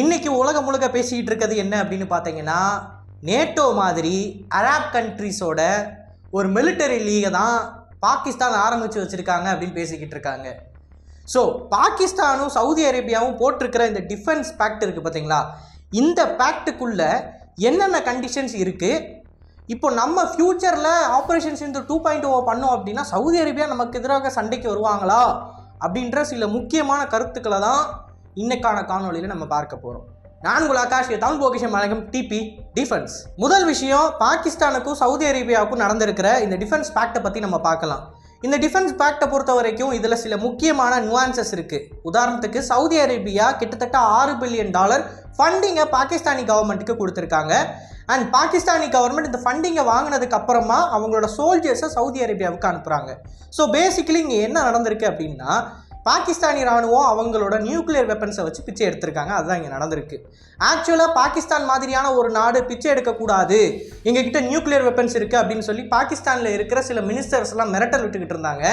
இன்னைக்கு உலகம் முழுக்க பேசிக்கிட்டு இருக்கிறது என்ன அப்படின்னு பார்த்தீங்கன்னா நேட்டோ மாதிரி அராப் கண்ட்ரிஸோட ஒரு மிலிட்டரி லீகை தான் பாகிஸ்தான் ஆரம்பித்து வச்சுருக்காங்க அப்படின்னு பேசிக்கிட்டு இருக்காங்க. ஸோ பாகிஸ்தானும் சவுதி அரேபியாவும் போட்டிருக்கிற இந்த டிஃபென்ஸ் பேக்ட் இருக்குது பார்த்தீங்களா? இந்த பேக்ட்டுக்குள்ள என்னென்ன கண்டிஷன்ஸ் இருக்குது இப்போ நம்ம ஃப்யூச்சரில் ஆப்ரேஷன்ஸ் இந்த டூ பாயிண்ட் ஓ பண்ணோம் அப்படின்னா சவுதி அரேபியா நமக்கு எதிராக சண்டைக்கு வருவாங்களா? அப்படின்ற சில முக்கியமான கருத்துக்களை தான் இன்னைக்கான காணொளியில் நம்ம பார்க்க போகிறோம் நான் உங்கள் ஆகாஷ் தமிழ் பொக்கிஷம் வழங்கும் டிபி டிஃபென்ஸ் முதல் விஷயம் பாகிஸ்தானுக்கும் சவுதி அரேபியாவுக்கும் நடந்திருக்கிற இந்த டிஃபென்ஸ் பேக்டை பற்றி நம்ம பார்க்கலாம். இந்த டிஃபென்ஸ் பேக்டை பொறுத்த வரைக்கும் இதில் சில முக்கியமான நுவான்சஸ் இருக்குது உதாரணத்துக்கு சவுதி அரேபியா கிட்டத்தட்ட ஆறு பில்லியன் டாலர் ஃபண்டிங்கை பாகிஸ்தானி கவர்மெண்ட்டுக்கு கொடுத்துருக்காங்க. அண்ட் பாகிஸ்தானி கவர்மெண்ட் இந்த ஃபண்டிங்கை வாங்கினதுக்கு அப்புறமா அவங்களோட சோல்ஜர்ஸை சவுதி அரேபியாவுக்கு அனுப்புகிறாங்க ஸோ பேசிக்கலி இங்கே என்ன நடந்திருக்கு அப்படின்னா பாகிஸ்தானி ராணுவம் அவங்களோட நியூக்ளியர் வெப்பன்ஸை வச்சு பிச்சை எடுத்திருக்காங்க. அதுதான் இங்கே நடந்திருக்கு. ஆக்சுவலாக பாகிஸ்தான் மாதிரியான ஒரு நாடு பிச்சை எடுக்கக்கூடாது எங்ககிட்ட நியூக்ளியர் வெப்பன்ஸ் இருக்குது அப்படின்னு சொல்லி பாகிஸ்தானில் இருக்கிற சில மினிஸ்டர்ஸ்லாம் மிரட்டல் விட்டுக்கிட்டு இருந்தாங்க.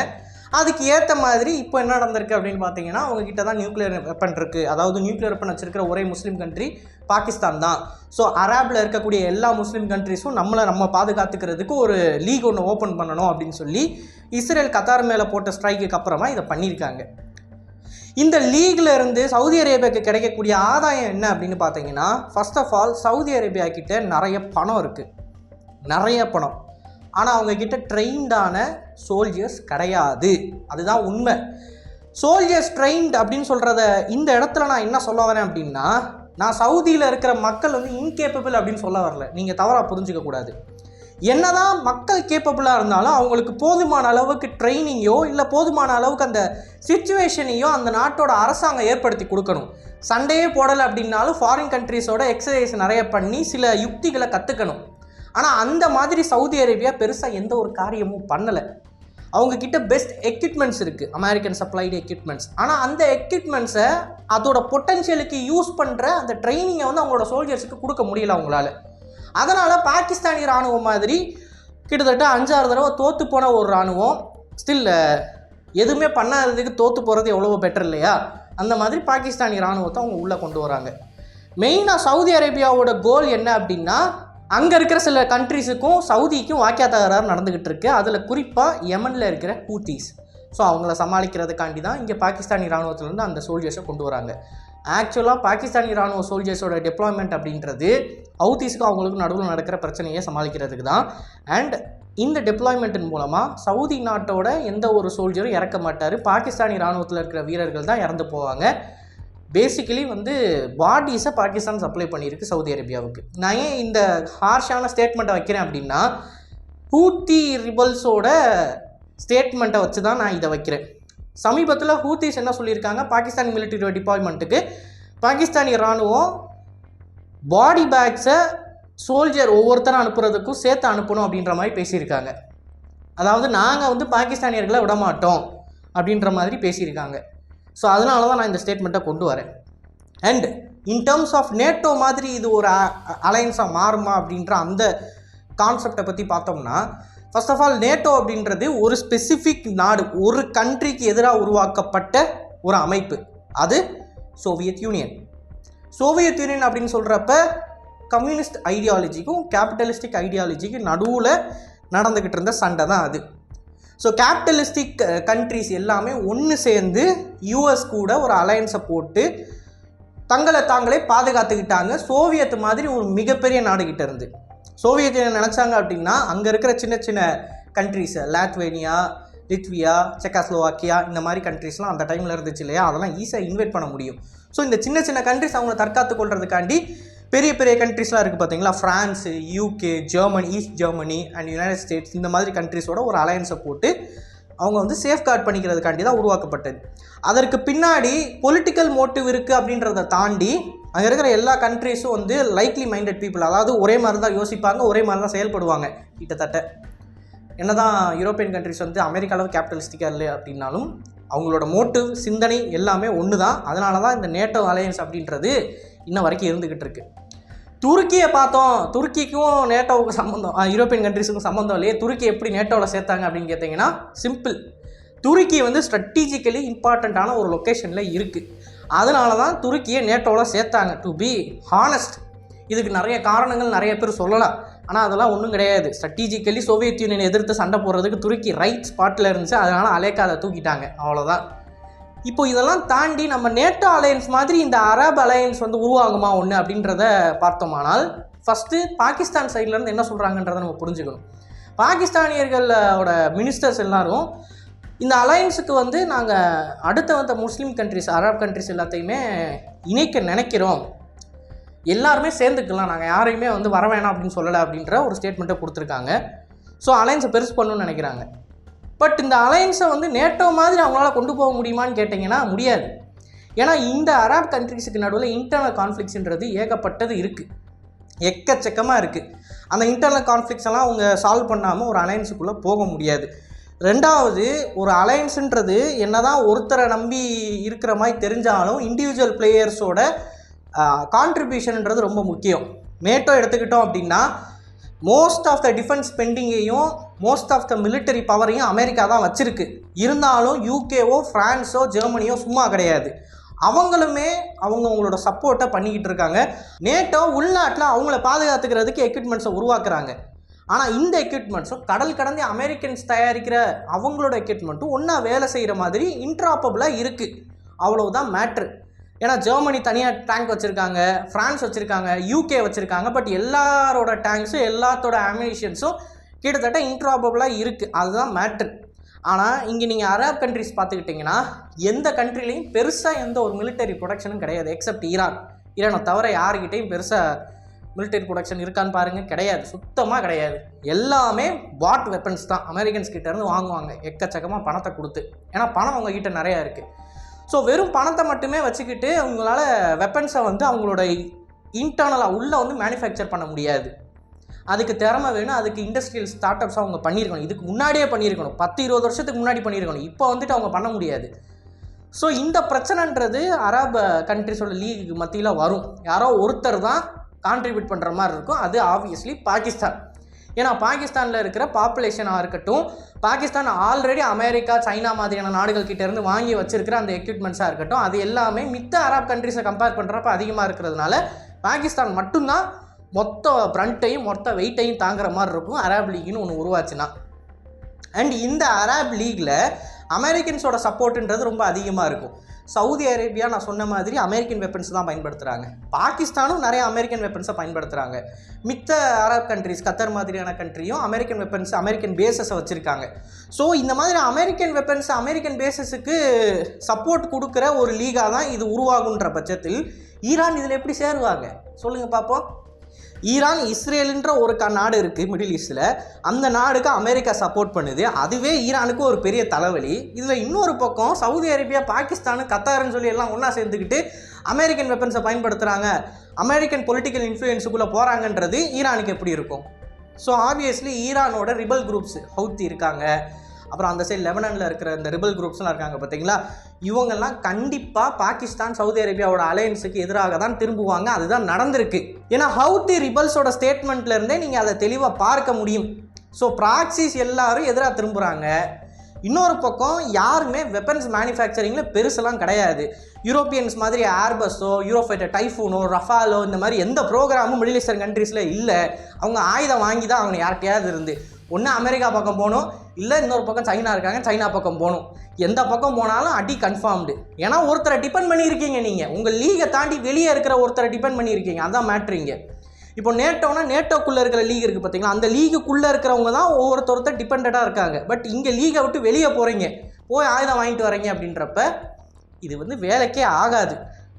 அதுக்கு ஏற்ற மாதிரி இப்போ என்ன நடந்திருக்கு அப்படின்னு பார்த்தீங்கன்னா அவங்ககிட்ட தான் நியூக்ளியர் வெப்பன் இருக்குது அதாவது நியூக்ளியர் வெப்பன் வச்சிருக்கிற ஒரே முஸ்லீம் கண்ட்ரி பாகிஸ்தான் தான். ஸோ அராபில் இருக்கக்கூடிய எல்லா முஸ்லீம் கண்ட்ரிஸும் நம்மளை நம்ம பாதுகாத்துக்கிறதுக்கு ஒரு லீக் ஒன்று ஓப்பன் பண்ணணும் அப்படின்னு சொல்லி இஸ்ரேல் கத்தார் மேலே போட்ட ஸ்ட்ரைக்குக்கு அப்புறமா இதை பண்ணியிருக்காங்க. இந்த லீக்ல இருந்து சவுதி அரேபியாவுக்கு கிடைக்கக்கூடிய ஆதாயம் என்ன அப்படின்னு பார்த்தீங்கன்னா first of all Saudi Arabia கிட்ட நிறைய பணம் இருக்குது நிறைய பணம். ஆனால் அவங்கக்கிட்ட ட்ரெயின்டான சோல்ஜர்ஸ் கிடையாது. அதுதான் உண்மை. சோல்ஜர்ஸ் ட்ரெயின்ட் அப்படின்னு சொல்கிறத இந்த இடத்துல நான் என்ன சொல்ல வரேன் அப்படின்னா நான் சவுதியில் இருக்கிற மக்கள் வந்து இன்கேப்பபிள் அப்படின்னு சொல்ல வரல. நீங்கள் தவறாக புரிஞ்சிக்கக்கூடாது. என்னதான் மக்கள் கேப்பபிளாக இருந்தாலும் அவங்களுக்கு போதுமான அளவுக்கு ட்ரைனிங்கோ இல்லை போதுமான அளவுக்கு அந்த சுச்சுவேஷனையோ அந்த நாட்டோட அரசாங்கம் ஏற்படுத்தி கொடுக்கணும். சண்டையே போடலை அப்படின்னாலும் ஃபாரின் கண்ட்ரீஸோட எக்ஸசைஸ் நிறைய பண்ணி சில யுக்திகளை கற்றுக்கணும் ஆனால் அந்த மாதிரி சவுதி அரேபியா பெருசாக எந்த ஒரு காரியமும் பண்ணலை. அவங்க கிட்ட பெஸ்ட் எக்யூப்மெண்ட்ஸ் இருக்குது அமெரிக்கன் சப்ளைடு எக்யூப்மெண்ட்ஸ் ஆனால் அந்த எக்யூப்மெண்ட்ஸை அதோட பொட்டன்ஷியலுக்கு யூஸ் பண்ணுற அந்த ட்ரைனிங்கை வந்து அவங்களோட சோல்ஜர்ஸுக்கு கொடுக்க முடியல அவங்களால. அதனால் பாகிஸ்தானி இராணுவம் மாதிரி கிட்டத்தட்ட அஞ்சாறு தடவை தோற்று போன ஒரு இராணுவம். ஸ்டில் எதுவுமே பண்ணாததுக்கு தோற்று போகிறது எவ்வளவோ பெட்டர் இல்லையா? அந்த மாதிரி பாகிஸ்தானி இராணுவத்தை அவங்க உள்ளே கொண்டு வராங்க. மெயினாக சவுதி அரேபியாவோட கோல் என்ன அப்படின்னா அங்கே இருக்கிற சில கண்ட்ரிஸுக்கும் சவுதிக்கும் வாக்கியா தகராறு நடந்துக்கிட்டு இருக்கு. அதில் குறிப்பாக யமனில் இருக்கிற ஹூத்தீஸ் ஸோ அவங்கள சமாளிக்கிறதுக்காண்டி தான் இங்கே பாகிஸ்தானி இராணுவத்திலேருந்து அந்த சோல்ஜர்ஸை கொண்டு வராங்க. ஆக்சுவலாக பாகிஸ்தானி ராணுவ சோல்ஜர்ஸோட டெப்ளாய்மெண்ட் அப்படின்றது ஹவுத்தீஸுக்கும் அவங்களுக்கும் நடுவில் நடக்கிற பிரச்சனையை சமாளிக்கிறதுக்கு தான். அண்ட் இந்த டெப்ளாய்மெண்ட்டின் மூலமாக சவுதி நாட்டோட எந்த ஒரு சோல்ஜரும் இறக்க மாட்டார். பாகிஸ்தானி ராணுவத்தில் இருக்கிற வீரர்கள் தான் இறந்து போவாங்க. பேசிக்கலி வந்து பாடிஸை பாகிஸ்தான் சப்ளை பண்ணியிருக்கு சவுதி அரேபியாவுக்கு. நான் ஏன் இந்த ஹார்ஷான ஸ்டேட்மெண்ட்டை வைக்கிறேன் அப்படின்னா ஹூத்தி ரிபல்ஸோட ஸ்டேட்மெண்ட்டை வச்சு தான் நான் இதை வைக்கிறேன். சமீபத்தில் ஹூத்திஸ் என்ன சொல்லியிருக்காங்க? பாகிஸ்தான் மிலிட்டரி டிபார்ட்மெண்ட்டுக்கு பாகிஸ்தானி இராணுவம் பாடி பேக்ஸை சோல்ஜர் ஒவ்வொருத்தரும் அனுப்புறதுக்கும் சேர்த்து அனுப்பணும் அப்படின்ற மாதிரி பேசியிருக்காங்க. அதாவது நாங்கள் வந்து பாகிஸ்தானியர்களை விட மாட்டோம் அப்படின்ற மாதிரி பேசியிருக்காங்க. ஸோ அதனால தான் நான் இந்த ஸ்டேட்மெண்ட்டை கொண்டு வரேன். And in terms of NATO மாதிரி இது ஒரு அலையன்ஸாக மாறுமா அப்படின்ற அந்த கான்செப்டை பற்றி பார்த்தோம்னா ஃபர்ஸ்ட் ஆஃப் ஆல் நேட்டோ அப்படின்றது ஒரு ஸ்பெசிஃபிக் நாடு ஒரு கண்ட்ரிக்கு எதிராக உருவாக்கப்பட்ட ஒரு அமைப்பு. அது சோவியத் யூனியன் சோவியத் யூனியன் அப்படின்னு சொல்கிறப்ப கம்யூனிஸ்ட் ஐடியாலஜிக்கும் கேபிட்டலிஸ்டிக் ஐடியாலஜிக்கும் நடுவில் நடந்துக்கிட்டு இருந்த சண்டை தான் அது. ஸோ கேபிட்டலிஸ்டிக் கண்ட்ரிஸ் எல்லாமே ஒன்று சேர்ந்து யூஎஸ் கூட ஒரு அலையன்ஸை போட்டு தங்களை தாங்களே பாதுகாத்துக்கிட்டாங்க. சோவியத் மாதிரி ஒரு மிகப்பெரிய நாடுகிட்ட இருந்து. சோவியத் யூனியன் நினச்சாங்க அப்படின்னா அங்கே இருக்கிற சின்ன சின்ன கண்ட்ரீஸை லாத்வேனியா லித்வியா செக்காஸ்லோவாக்கியா இந்த மாதிரி கண்ட்ரிஸ்லாம் அந்த டைமில் இருந்துச்சு இல்லையா? அதெல்லாம் ஈஸியாக இன்வைட் பண்ண முடியும். ஸோ இந்த சின்ன சின்ன கண்ட்ரிஸ் அவங்கள தற்காத்து கொள்றதுக்காண்டி பெரிய பெரிய கண்ட்ரிஸ்லாம் இருக்குது பார்த்தீங்களா France UK Germany east Germany and united states இந்த மாதிரி கண்ட்ரிஸோட ஒரு அலையன்ஸை போட்டு அவங்க வந்து சேஃப்கார்ட் பண்ணிக்கிறதுக்காண்டி தான் உருவாக்கப்பட்டது. அதற்கு பின்னாடி பொலிட்டிக்கல் மோட்டிவ் இருக்குது அப்படின்றத தாண்டி அங்கே இருக்கிற எல்லா கண்ட்ரிஸும் வந்து லைக்லி மைண்டட் பீப்புள் அதாவது ஒரே மாதிரி தான் யோசிப்பாங்க ஒரே மாதிரி தான் செயல்படுவாங்க. கிட்டத்தட்ட என்னதான் யூரோப்பியன் கண்ட்ரிஸ் வந்து அமெரிக்க அளவு கேபிட்டலிஸ்டிக்காக இல்லை அப்படின்னாலும் அவங்களோட மோட்டிவ் சிந்தனை எல்லாமே ஒன்று தான் அதனால தான் இந்த நேட்டோ அலையன்ஸ் அப்படின்றது இன்ன வரைக்கும் இருந்துக்கிட்டு இருக்கு. துருக்கியை பார்த்தோம். துருக்கிக்கும் நேட்டோவுக்கு சம்மந்தம் யூரோப்பியன் கண்ட்ரிஸுக்கும் சம்மந்தம் இல்லையே. துருக்கி எப்படி நேட்டோவில் சேர்த்தாங்க அப்படின்னு கேட்டிங்கன்னா சிம்பிள் துருக்கி வந்து ஸ்ட்ராட்டஜிக்கலி இம்பார்ட்டண்ட்டான ஒரு லொக்கேஷனில் இருக்குது அதனால தான் துருக்கியை நேட்டோவில் சேர்த்தாங்க. டு பி ஹானஸ்ட் இதுக்கு நிறைய காரணங்கள் நிறைய பேர் சொல்லலாம். ஆனால் அதெல்லாம் ஒன்றும் கிடையாது. ஸ்ட்ராட்டஜிக்கலி சோவியத் யூனியன் எதிர்த்து சண்டை போடுறதுக்கு துருக்கி ரைட் ஸ்பாட்டில் இருந்துச்சு. அதனால் அலேக்கா அதை தூக்கிட்டாங்க. அவ்வளோதான் இப்போ இதெல்லாம் தாண்டி நம்ம நேட்டோ அலையன்ஸ் மாதிரி இந்த அரப் அலையன்ஸ் வந்து உருவாகுமா ஒன்று அப்படின்றத பார்த்தோமானால் ஃபஸ்ட்டு பாகிஸ்தான் சைட்லேருந்து என்ன சொல்கிறாங்கன்றதை நம்ம புரிஞ்சுக்கணும். பாகிஸ்தானியர்களோட மினிஸ்டர்ஸ் எல்லாரும் இந்த அலையன்ஸுக்கு வந்து நாங்கள் அடுத்த வந்த முஸ்லீம் கண்ட்ரிஸ் அரப் கண்ட்ரிஸ் எல்லாத்தையுமே இணைக்க நினைக்கிறோம். எல்லாருமே சேர்ந்துக்கலாம். நாங்கள் யாரையுமே வந்து வர வேணாம் அப்படின்னு சொல்லலை அப்படின்ற ஒரு ஸ்டேட்மெண்ட்டை கொடுத்துருக்காங்க. ஸோ அலையன்ஸை பெருசு பண்ணணும்னு நினைக்கிறாங்க. பட் இந்த அலையன்ஸை வந்து நேட்டோ மாதிரி அவங்களால கொண்டு போக முடியுமான்னு கேட்டிங்கன்னா முடியாது. ஏன்னா இந்த அரப் கண்ட்ரிஸுக்கு நடுவில் இன்டர்னல் கான்ஃப்ளிக்ஸ்ன்றது ஏகப்பட்டது இருக்குது எக்கச்சக்கமாக இருக்குது அந்த இன்டர்னல் கான்ஃப்ளிக்ஸ் எல்லாம் அவங்க சால்வ் பண்ணாமல் ஒரு அலையன்ஸுக்குள்ளே போக முடியாது. ரெண்டாவது ஒரு அலையன்ஸுன்றது என்னதான் ஒருத்தரை நம்பி இருக்கிற மாதிரி தெரிஞ்சாலும் இண்டிவிஜுவல் பிளேயர்ஸோட கான்ட்ரிபியூஷன்ன்றது ரொம்ப முக்கியம். மேட்டோ எடுத்துக்கிட்டோம் அப்படின்னா மோஸ்ட் ஆஃப் த டிஃபென்ஸ் ஸ்பெண்டிங்கையும் மோஸ்ட் ஆஃப் த மிலிட்டரி பவரையும் அமெரிக்கா தான் வச்சுருக்கு. இருந்தாலும் யூகேவோ ஃப்ரான்ஸோ ஜெர்மனியோ சும்மா கிடையாது. அவங்களுமே அவங்க அவங்களோட சப்போர்ட்டை பண்ணிக்கிட்டு இருக்காங்க. நேட்டோ உள்நாட்டில் அவங்கள பாதுகாத்துக்கிறதுக்கு எக்யூப்மெண்ட்ஸை உருவாக்குறாங்க. ஆனால் இந்த எக்யூப்மெண்ட்ஸும் கடல் கடந்து அமெரிக்கன்ஸ் தயாரிக்கிற அவங்களோட எக்யூப்மெண்ட்டும் ஒன்றா வேலை செய்கிற மாதிரி இன்ட்ராப்பபிளாக இருக்குது அவ்வளவுதான் மேட்ரு ஏன்னா ஜெர்மனி தனியாக டேங்க் வச்சுருக்காங்க ஃப்ரான்ஸ் வச்சுருக்காங்க யூகே வச்சுருக்காங்க பட் எல்லாரோட டேங்க்ஸும் எல்லாத்தோட அமினிஷன்ஸும் கிட்டத்தட்ட இன்ட்ராபபிளாக இருக்குது அதுதான் மேட்ரு ஆனால் இங்கே நீங்கள் அரப் கண்ட்ரிஸ் பார்த்துக்கிட்டிங்கன்னா எந்த கண்ட்ரிலையும் பெருசாக எந்த ஒரு மிலிட்டரி ப்ரொடக்ஷனும் கிடையாது எக்ஸப்ட் ஈரான் ஈரானை தவிர யாருக்கிட்டையும் பெருசாக மிலிட்டரி ப்ரொடக்ஷன் இருக்கான்னு பாருங்கள் கிடையாது. சுத்தமாக கிடையாது. எல்லாமே வாட் வெப்பன்ஸ் தான். அமெரிக்கன்ஸ் கிட்டேருந்து வாங்குவாங்க. எக்கச்சக்கமாக பணத்தை கொடுத்து. ஏன்னா பணம் அவங்கக்கிட்ட நிறையா இருக்குது ஸோ வெறும் பணத்தை மட்டுமே வச்சுக்கிட்டு அவங்களால வெப்பன்ஸை வந்து அவங்களோட இன்டர்னலாக உள்ளே வந்து மேனுஃபேக்சர் பண்ண முடியாது. அதுக்கு திறமை வேணும் அதுக்கு இண்டஸ்ட்ரியல் ஸ்டார்ட் அப்ஸ் அவங்க பண்ணியிருக்கணும். இதுக்கு முன்னாடியே பண்ணியிருக்கணும். பத்து இருபது வருஷத்துக்கு முன்னாடி பண்ணியிருக்கணும். இப்போ வந்துட்டு அவங்க பண்ண முடியாது. ஸோ இந்த பிரச்சனைன்றது அரப் கண்ட்ரிஸோட லீக்கு மத்தியில் வரும். யாரோ ஒருத்தர் தான் கான்ட்ரிபியூட் பண்ணுற மாதிரி இருக்கும். அது ஆப்வியஸ்லி பாகிஸ்தான். ஏன்னா பாகிஸ்தானில் இருக்கிற பாப்புலேஷனாக இருக்கட்டும் பாகிஸ்தான் ஆல்ரெடி அமெரிக்கா சைனா மாதிரியான நாடுகள் கிட்டேருந்து வாங்கி வச்சிருக்கிற அந்த எக்யூப்மெண்ட்ஸாக இருக்கட்டும் அது எல்லாமே மித்த அரப் கண்ட்ரிஸை கம்பேர் பண்ணுறப்ப அதிகமாக இருக்கிறதுனால பாகிஸ்தான் மட்டும்தான் மொத்த பிரண்ட்டையும் மொத்த வெயிட்டையும் தாங்குற மாதிரி இருக்கும் அரப் லீக்னு ஒன்று உருவாச்சுன்னா. அண்ட் இந்த அரப் லீக்ல அமெரிக்கன்ஸோட சப்போர்ட்டுன்றது ரொம்ப அதிகமாக இருக்கும். சவுதி அரேபியா நான் சொன்ன மாதிரி அமெரிக்கன் வெப்பன்ஸ் தான் பயன்படுத்துகிறாங்க பாகிஸ்தானும் நிறைய அமெரிக்கன் வெப்பன்ஸை பயன்படுத்துகிறாங்க மித்த அரப் கண்ட்ரிஸ் கத்தர் மாதிரியான கண்ட்ரியும் அமெரிக்கன் வெப்பன்ஸ் அமெரிக்கன் பேசஸை வச்சுருக்காங்க. ஸோ இந்த மாதிரி அமெரிக்கன் வெப்பன்ஸ் அமெரிக்கன் பேசஸுக்கு சப்போர்ட் கொடுக்குற ஒரு லீகாக தான் இது உருவாகுன்ற பட்சத்தில் ஈரான் இதில் எப்படி சேருவாங்க? சொல்லுங்கள் பார்ப்போம் ஈரான் இஸ்ரேலுன்ற ஒரு க நாடு இருக்குது மிடில் ஈஸ்டில் அந்த நாடுக்கு அமெரிக்கா சப்போர்ட் பண்ணுது. அதுவே ஈரானுக்கு ஒரு பெரிய தலைவலி. இதில் இன்னொரு பக்கம் சவுதி அரேபியா பாகிஸ்தான் கத்தாருன்னு சொல்லி எல்லாம் ஒன்றா சேர்ந்துக்கிட்டு அமெரிக்கன் வெப்பன்ஸை பயன்படுத்துகிறாங்க அமெரிக்கன் பொலிட்டிக்கல் இன்ஃப்ளூயன்ஸுக்குள்ளே போகிறாங்கன்றது ஈரானுக்கு எப்படி இருக்கும்? ஸோ ஆப்வியஸ்லி ஈரானோட ரிபல் குரூப்ஸ் ஹவுத்தி இருக்காங்க. அப்புறம் அந்த சைடு லெபனனில் இருக்கிற இந்த ரிபல் குரூப்ஸ்லாம் இருக்காங்க பார்த்தீங்களா? இவங்கெல்லாம் கண்டிப்பாக பாகிஸ்தான் சவுதி அரேபியாவோட அலையன்ஸுக்கு எதிராக தான் திரும்புவாங்க. அதுதான் நடந்திருக்கு. ஏன்னா ஹவுத்தி ரிபல்ஸோட ஸ்டேட்மெண்ட்லேருந்தே நீங்கள் அதை தெளிவாக பார்க்க முடியும். ஸோ ப்ராக்சிஸ் எல்லாரும் எதிராக திரும்புகிறாங்க இன்னொரு பக்கம் யாருமே வெப்பன்ஸ் மேனுஃபேக்சரிங்கில் பெருசெல்லாம் கிடையாது. யூரோப்பியன்ஸ் மாதிரி ஏர்பஸோ யூரோஃபைட்டர் டைஃபூனோ ரஃபாலோ இந்த மாதிரி எந்த ப்ரோக்ராமும் மிடில் ஈஸ்டர்ன் கண்ட்ரீஸில் இல்லை. அவங்க ஆயுதம் வாங்கி தான் அவங்க யார்கிட்டையாவது இருந்து ஒன்று அமெரிக்கா பக்கம் போகணும் இல்லை இன்னொரு பக்கம் சைனா இருக்காங்க சைனா பக்கம் போகணும். எந்த பக்கம் போனாலும் அடி கன்ஃபார்ம்டு ஏன்னா ஒருத்தரை டிபெண்ட் பண்ணியிருக்கீங்க நீங்கள் உங்கள் லீகை தாண்டி வெளியே இருக்கிற ஒருத்தரை டிபெண்ட் பண்ணியிருக்கீங்க. அதான் மேட்ருங்க இப்போ நேட்டோனா நேட்டோக்குள்ளே இருக்கிற லீக் இருக்குது பார்த்தீங்களா அந்த லீகுக்குள்ளே இருக்கிறவங்க தான் ஒவ்வொருத்தொருத்தர் டிபெண்ட்டாக இருக்காங்க. பட் இங்கே லீகை விட்டு வெளியே போகிறீங்க போய் ஆயுதம் வாங்கிட்டு வரீங்க அப்படின்றப்ப இது வந்து வேலைக்கே ஆகாது.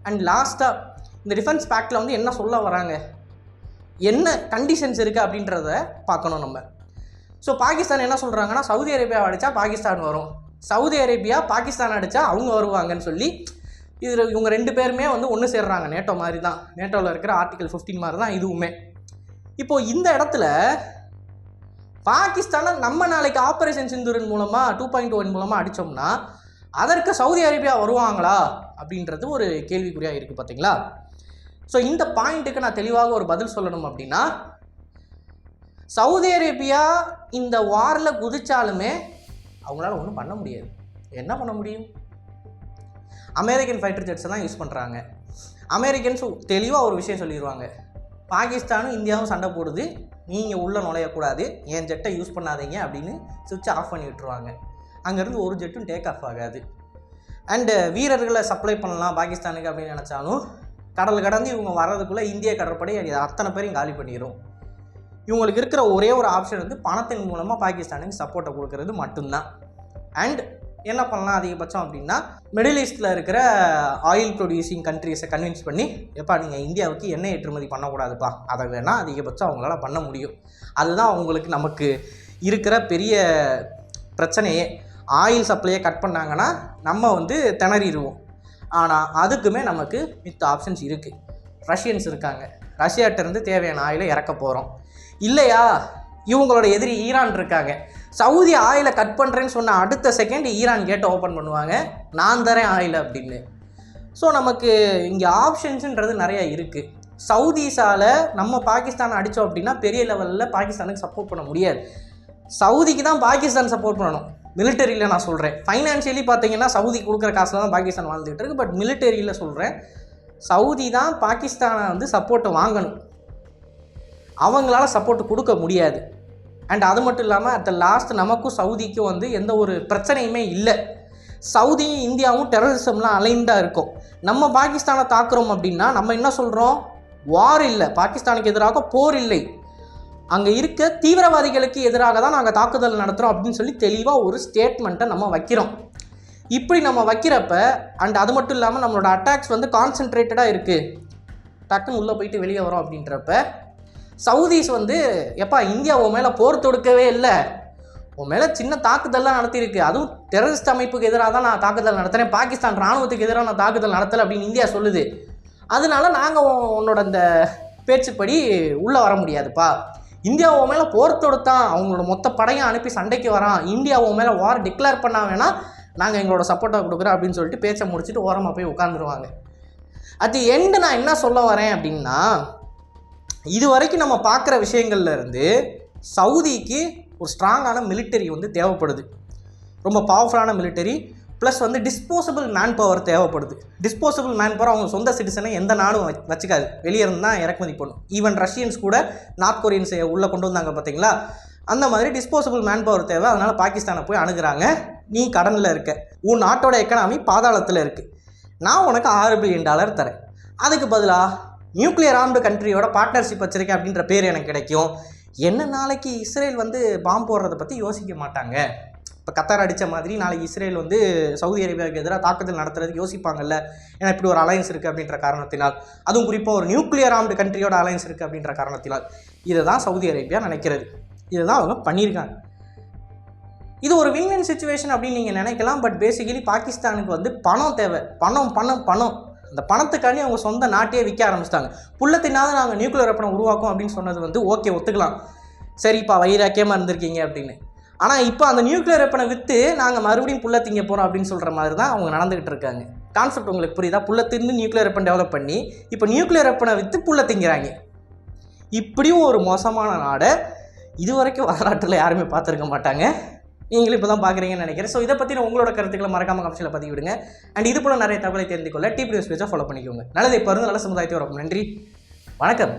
அண்ட் லாஸ்ட்டாக இந்த டிஃபென்ஸ் பேக்டில் வந்து என்ன சொல்ல வராங்க? என்ன கண்டிஷன்ஸ் இருக்குது அப்படின்றத பார்க்கணும் நம்ம. ஸோ பாகிஸ்தான் என்ன சொல்கிறாங்கன்னா சவுதி அரேபியா அடித்தா பாகிஸ்தான் வரும். சவுதி அரேபியா பாகிஸ்தான் அடித்தா அவங்க வருவாங்கன்னு சொல்லி இதில் இவங்க ரெண்டு பேருமே வந்து ஒன்று சேர்றாங்க. நேட்டோ மாதிரி தான் நேட்டோவில் இருக்கிற ஆர்டிகல் 15 மாதிரி தான் இதுவுமே. இப்போது இந்த இடத்துல பாகிஸ்தானை நம்ம நாளைக்கு ஆப்ரேஷன் சிந்துரன் மூலமாக டூ பாயிண்ட் ஒன் மூலமாக அடித்தோம்னா அதற்கு சவுதி அரேபியா வருவாங்களா? அப்படின்றது ஒரு கேள்விக்குறியாக இருக்குது பார்த்தீங்களா ஸோ இந்த பாயிண்ட்டுக்கு நான் தெளிவாக ஒரு பதில் சொல்லணும் அப்படின்னா சவுதி அரேபியா இந்த வாரில் குதிச்சாலுமே அவங்களால ஒன்றும் பண்ண முடியாது. என்ன பண்ண முடியும்? அமெரிக்கன் ஃபைட்டர் ஜெட்ஸை தான் யூஸ் பண்ணுறாங்க அமெரிக்கன்ஸ் தெளிவாக ஒரு விஷயம் சொல்லிடுவாங்க பாகிஸ்தானும் இந்தியாவும் சண்டை போடுது. நீங்கள் உள்ளே நுழையக்கூடாது. என் ஜெட்டை யூஸ் பண்ணாதீங்க அப்படின்னு சுவிட்சை ஆஃப் பண்ணி விட்டுருவாங்க. அங்கேருந்து ஒரு ஜெட்டும் டேக் ஆஃப் ஆகாது. அண்டு வீரர்களை சப்ளை பண்ணலாம். பாகிஸ்தானுக்கு அப்படின்னு நினச்சாலும் கடல் கடந்து இவங்க வர்றதுக்குள்ளே இந்திய கடற்படை அத்தனை பேரையும் காலி பண்ணிடும் இவங்களுக்கு இருக்கிற ஒரே ஒரு ஆப்ஷன் வந்து பணத்தின் மூலமாக பாகிஸ்தானுக்கு சப்போர்ட்டை கொடுக்கறது மட்டும்தான். அண்ட் என்ன பண்ணலாம் அதிகபட்சம் அப்படின்னா மிடில் ஈஸ்டில் இருக்கிற ஆயில் ப்ரொடியூசிங் கண்ட்ரீஸை கன்வின்ஸ் பண்ணி எப்பா நீங்கள் இந்தியாவுக்கு எண்ணெய் ஏற்றுமதி பண்ணக்கூடாதுப்பா. அதை வேணால் அதிகபட்சம் அவங்களால பண்ண முடியும். அதுதான் அவங்களுக்கு நமக்கு இருக்கிற பெரிய பிரச்சனையே. ஆயில் சப்ளையை கட் பண்ணாங்கன்னா நம்ம வந்து திணறிடுவோம். ஆனால் அதுக்குமே நமக்கு மித்த ஆப்ஷன்ஸ் இருக்குது ரஷ்யன்ஸ் இருக்காங்க. ரஷ்யாட்டேருந்து தேவையான ஆயிலை இறக்க போகிறோம் இல்லையா? இவங்களோட எதிரி ஈரான் இருக்காங்க. சவுதி ஆயிலை கட் பண்ணுறேன்னு சொன்ன அடுத்த செகண்ட் ஈரான் கேட்டை ஓப்பன் பண்ணுவாங்க. நான் தரேன் ஆயில் அப்படின்னு. ஸோ நமக்கு இங்கே ஆப்ஷன்ஸுன்றது நிறையா இருக்குது சவுதிஸால் நம்ம பாகிஸ்தான் அடித்தோம் அப்படின்னா பெரிய லெவலில் பாகிஸ்தானுக்கு சப்போர்ட் பண்ண முடியாது. சவுதிக்கு தான் பாகிஸ்தான் சப்போர்ட் பண்ணணும். மிலிட்டரியில் நான் சொல்கிறேன் ஃபைனான்ஷியலி பார்த்தீங்கன்னா சவுதி கொடுக்குற காசில் தான் பாகிஸ்தான் வாழ்ந்துகிட்டு இருக்கு. பட் மிலிட்டரியில் சொல்கிறேன் சவுதி தான் பாகிஸ்தானை வந்து சப்போர்ட்டை வாங்கணும். அவங்களால சப்போர்ட் கொடுக்க முடியாது. அண்ட் அது மட்டும் இல்லாமல் அட் த லாஸ்ட் நமக்கும் சவுதிக்கும் வந்து எந்த ஒரு பிரச்சனையுமே இல்லை. சவுதியும் இந்தியாவும் டெரரிசம்லாம் அலைண்டாக இருக்கும். நம்ம பாகிஸ்தானை தாக்குறோம் அப்படின்னா நம்ம என்ன சொல்கிறோம் வார் இல்லை. பாகிஸ்தானுக்கு எதிராக போர் இல்லை. அங்கே இருக்க தீவிரவாதிகளுக்கு எதிராக தான் நாங்கள் தாக்குதல் நடத்துகிறோம் அப்படின்னு சொல்லி தெளிவாக ஒரு ஸ்டேட்மெண்ட்டை நம்ம வைக்கிறோம். இப்படி நம்ம வைக்கிறப்ப அண்ட் அது மட்டும் இல்லாமல் நம்மளோட அட்டாக்ஸ் வந்து கான்சென்ட்ரேட்டடாக இருக்குது டக்குன்னு உள்ளே போயிட்டு வெளியே வரோம் அப்படின்றப்ப சவுதீஸ் வந்து எப்பா இந்தியா உன் மேலே போர் தொடுக்கவே இல்லை. உன் மேலே சின்ன தாக்குதல்லாம் நடத்தியிருக்கு. அதுவும் டெரரிஸ்ட் அமைப்புக்கு எதிராக தான் நான் தாக்குதல் நடத்துகிறேன் பாகிஸ்தான் ராணுவத்துக்கு எதிராக நான் தாக்குதல் நடத்தலை அப்படின்னு இந்தியா சொல்லுது. அதனால நாங்கள் உன்னோட இந்த பேச்சுப்படி உள்ளே வர முடியாதுப்பா. இந்தியா உன் மேலே போர் தொடுத்தான். அவங்களோட மொத்த படையும் அனுப்பி சண்டைக்கு வரான். இந்தியா உன் மேலே வார் டிக்ளேர் பண்ணா வேணா நாங்கள் எங்களோட சப்போர்ட்டாக கொடுக்குறோம் அப்படின்னு சொல்லிட்டு பேச்சை முடிச்சுட்டு ஓரமாக போய் உட்காந்துருவாங்க அது எண்டு நான் என்ன சொல்ல வரேன் அப்படின்னா இது வரைக்கும் நம்ம பார்க்குற விஷயங்கள்லேருந்து சவுதிக்கு ஒரு ஸ்ட்ராங்கான மிலிட்டரி வந்து தேவைப்படுது. ரொம்ப பவர்ஃபுல்லான மிலிட்டரி ப்ளஸ் வந்து டிஸ்போசபிள் மேன் பவர் தேவைப்படுது. டிஸ்போசபிள் மேன் பவர் அவங்க சொந்த சிட்டிசனை எந்த நாடும் வச்சுக்காது. வெளியே இருந்து தான் இறக்குமதி பண்ணும். ஈவன் ரஷ்யன்ஸ் கூட நார்த் கொரியன்ஸை உள்ளே கொண்டு வந்தாங்க பார்த்தீங்களா அந்த மாதிரி டிஸ்போசபிள் மேன் பவர் தேவை. அதனால் பாகிஸ்தானை போய் அணுகிறாங்க. நீ கடனில் இருக்க. உன் நாட்டோட எக்கனாமி பாதாளத்தில் இருக்குது நான் உனக்கு ஆறு பில்லியன் டாலர் தரேன். அதுக்கு பதிலாக நியூக்ளியர் ஆர்ம்டு கண்ட்ரியோட பார்ட்னர்ஷிப் வச்சுருக்கேன் அப்படின்ற பேர் எனக்கு கிடைக்கும். என்ன நாளைக்கு இஸ்ரேல் வந்து பாம்பு போடுறத பற்றி யோசிக்க மாட்டாங்க. இப்போ கத்தார் அடித்த மாதிரி நாளைக்கு இஸ்ரேல் வந்து சவுதி அரேபியாவுக்கு எதிராக தாக்குதல் நடத்துறதுக்கு யோசிப்பாங்கல்ல. ஏன்னா இப்படி ஒரு அலையன்ஸ் இருக்குது அப்படின்ற காரணத்தினால். அதுவும் குறிப்பாக ஒரு நியூக்ளியர் ஆர்ம்டு கண்ட்ரியோட அலையன்ஸ் இருக்குது அப்படின்ற காரணத்தினால். இதை தான் சவுதி அரேபியா நினைக்கிறது. இதை தான் அவங்க பண்ணியிருக்காங்க. இது ஒரு வின் வின் சுச்சுவேஷன் அப்படின்னு நீங்கள் நினைக்கலாம் பட் பேசிக்கலி பாகிஸ்தானுக்கு வந்து பணம் தேவை. பணம் பணம் பணம். அந்த பணத்துக்காண்டி அவங்க சொந்த நாட்டையே விற்க ஆரம்பிச்சிட்டாங்க. புள்ளத்தினாவது நாங்கள் நியூக்ளியர் வெப்பனை உருவாக்கும் அப்படின்னு சொன்னது வந்து ஓகே ஒத்துக்கலாம். சரிப்பா வைராக்கியமாக இருந்திருக்கீங்க அப்படின்னு. ஆனால் இப்போ அந்த நியூக்ளியர் வெப்பனை விற்று நாங்கள் மறுபடியும் புள்ள திங்க போகிறோம் அப்படின்னு சொல்கிற மாதிரி தான் அவங்க நடந்துகிட்டு இருக்காங்க. கான்செப்ட் உங்களுக்கு புரியுதா? புள்ள தின்னு நியூக்ளியர் வெப்பன் டெவலப் பண்ணி இப்போ நியூக்ளியர் வெப்பனை விற்று புள்ள திங்கிறாங்க. இப்படியும் ஒரு மோசமான நாடை இதுவரைக்கும் வரலாற்றில் யாருமே பார்த்துருக்க மாட்டாங்க. நீங்களும் இப்போ தான் பார்க்குறீங்கன்னு நினைக்கிறேன். ஸோ இதை பற்றின உங்களோட கருத்துக்களை மறக்காம கமெண்ட்ஸில் பதிவு விடுங்க அண்ட் இது போல நிறைய தகவலை தெரிந்து கொள்ள டிபி நியூஸ் பேஜை ஃபாலோ பண்ணிக்கோங்க. நல்லதை பருந்து நல்ல சமுதாயத்தை வரக்கும் நன்றி. வணக்கம்.